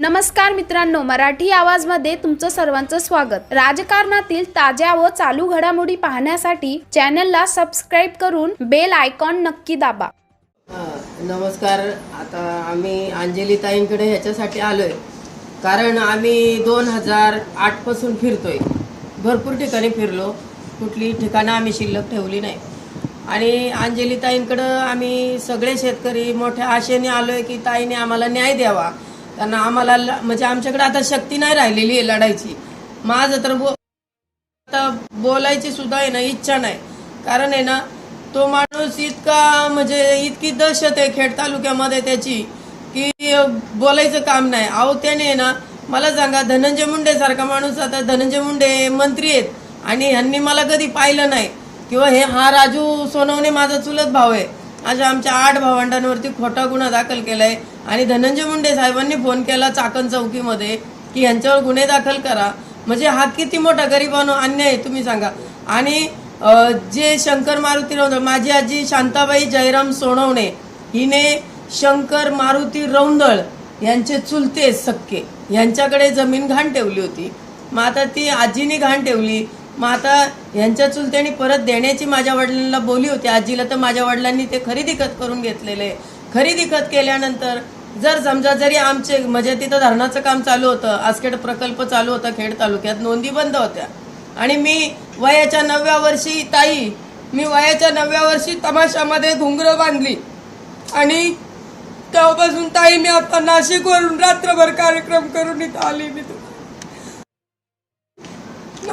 नमस्कार मित्रांनो मराठी आवाजमध्ये तुमचं सर्वांचं स्वागत. राजकारणातील ताज्या व चालू घडामोडी पाहण्यासाठी चॅनलला सबस्क्राईब करून बेल आयकॉन नक्की दाबा. नमस्कार. आता आम्ही अंजली ताईंकडे ह्याच्यासाठी आलोय. कारण आम्ही दोन हजार आठपासून फिरतोय. भरपूर ठिकाणी फिरलो. कुठली ठिकाणं आम्ही शिल्लक ठेवली नाही. आणि अंजली ताईंकडं आम्ही सगळे शेतकरी मोठ्या आशेने आलोय की ताईने आम्हाला न्याय द्यावा. कारण आम्हाला ल- म्हणजे आमच्याकडे आता शक्ती नाही राहिलेली आहे लढायची. माझं तर बो आता बोलायची सुद्धा आहे ना इच्छा नाही. कारण आहे ना तो माणूस इतका म्हणजे इतकी दहशत आहे खेड तालुक्यामध्ये त्याची की बोलायचं काम नाही. अहो त्याने आहे ना मला सांगा धनंजय मुंडे सारखा माणूस आता धनंजय मुंडे मंत्री आहेत. आणि ह्यांनी मला कधी पाहिलं नाही. किंवा हे हा राजू सोनवणे माझा चुलत भाव आहे. अशा आमच्या आठ भावंडांवरती खोटा गुन्हा दाखल केलाय. आणि धनंजय मुंडे साहेबांनी फोन केला चाकण चौकीमध्ये की यांच्यावर गुन्हे दाखल करा. म्हणजे हा किती मोठा गरिबांनो अन्याय आहे तुम्ही सांगा. आणि जे शंकर मारुती रौंदळ माझी आजी शांताबाई जयराम सोनवणे हिने शंकर मारुती रौंदळ यांचे चुलते सक्के यांच्याकडे जमीन घाण ठेवली होती. मग आता ती आजीने घाण ठेवली. मग आता यांच्या चुलत्याने परत देण्याची माझ्या वडिलांना बोली होती. आजीला तर माझ्या वडिलांनी ते खरेदी खत करून घेतलेले. खरेदी खत केल्यानंतर जर समजा जरी आमचे म्हणजे तिथं धरणाचं काम चालू होतं आसखेड प्रकल्प चालू होता खेड तालुक्यात नोंदी बंद होत्या. आणि मी वयाच्या नवव्या वर्षी ताई मी वयाच्या नवव्या वर्षी तमाशामध्ये घुंगरं बांधली. आणि तेव्हापासून ताई मी आता नाशिकवरून रात्रभर कार्यक्रम करून इथं आली मी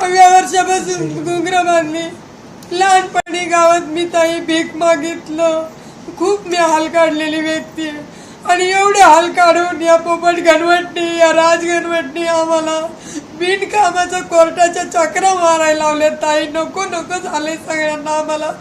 नवव्या वर्षापासून घुंगरं बांधली लहानपणी गावात मी ताई भीक मागितलं. खूप मी हाल काढलेली व्यक्ती. आहे आणि एवढे हाल काढून या पोपट गणवटनी या राज गणवटनी आम्हाला बिनकामाच्या कोर्टाच्या चक्रा मारायला लावल्या ताई नको नको झाले सगळ्यांना आम्हाला.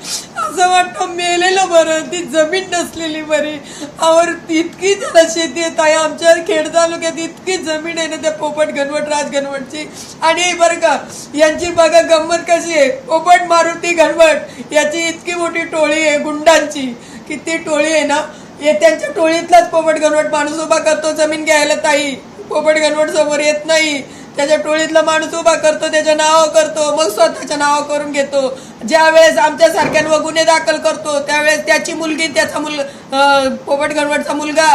असं वाटतं मेलेलं बरं ती जमीन नसलेली बरी. आवर इतकी जरा शेती आहे ताई. आमच्या खेड तालुक्यात इतकी जमीन आहे ना त्या पोपट घनवट राज घनवटची. आणि बरं का यांची बघा गंमत कशी आहे. पोपट मारुती घनवट याची इतकी मोठी टोळी आहे गुंडांची. की ती टोळी आहे ना. हे त्यांच्या टोळीतलाच पोपट घनवट माणूस उभा करतो जमीन घ्यायला ताई. पोपट घनवट समोर येत नाही. त्याच्या टोळीतला माणूस उभा करतो त्याच्या नाव करतो मग स्वतःच्या नाव करून घेतो. ज्या वेळेस आमच्या सारख्यांवर गुन्हे दाखल करतो त्यावेळेस त्याची मुलगी त्याचा मुल पोपट गणवटचा मुलगा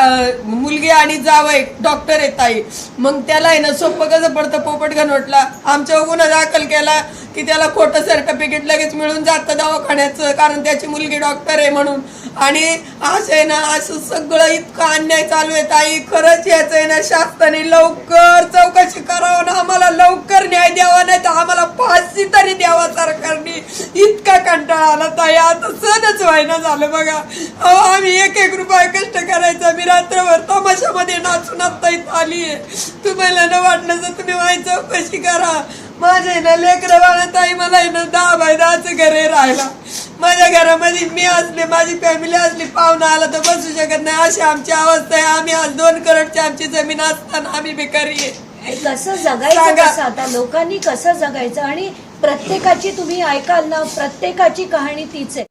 मुलगी आणि जावय डॉक्टर आहे ताई. मग त्याला आहे ना सोपं कसं पडतं पोपट गणवटला आमच्यावर गुन्हा दाखल केला की त्याला खोटं सर्टिफिकेट लगेच मिळून जातं दवाखान्याचं कारण त्याची मुलगी डॉक्टर आहे म्हणून. आणि असं आहे ना असं सगळं इतकं अन्याय चालू आहे ताई. खरंच याचं आहे ना शासनाने लवकर चौकशी करावं ना आम्हाला लवकर न्याय द्यावा नाही तर आम्हाला फाशी तरी द्यावा सरकारने इतका कंटाळा आला ताई आता सणच व्हायना झालं बघा. अहो आम्ही एक एक रुपये कष्ट करायचा. मी रात्रभर तमाशामध्ये नाचून आता इथं आली आहे तुम्हाला न वाटलं तर तुम्ही माझी चौकशी करा. माझ्या आहे ना लेकरं बाळा ताई मला आहे ना दहा बाय दहाचं घर आहे राहायला. माझ्या घरामध्ये मी असले माझी फॅमिली असली पाहुणा आला तर बसू शकत नाही. अशी आमची अवस्था आहे. आम्ही आज दोन करोडची आमची जमीन असताना आम्ही बेकारी आहे. कसं जगायचं सांगा. कसं? आता लोकांनी कसं जगायचं? आणि प्रत्येकाची तुम्ही ऐकाल ना प्रत्येकाची कहाणी तीच आहे.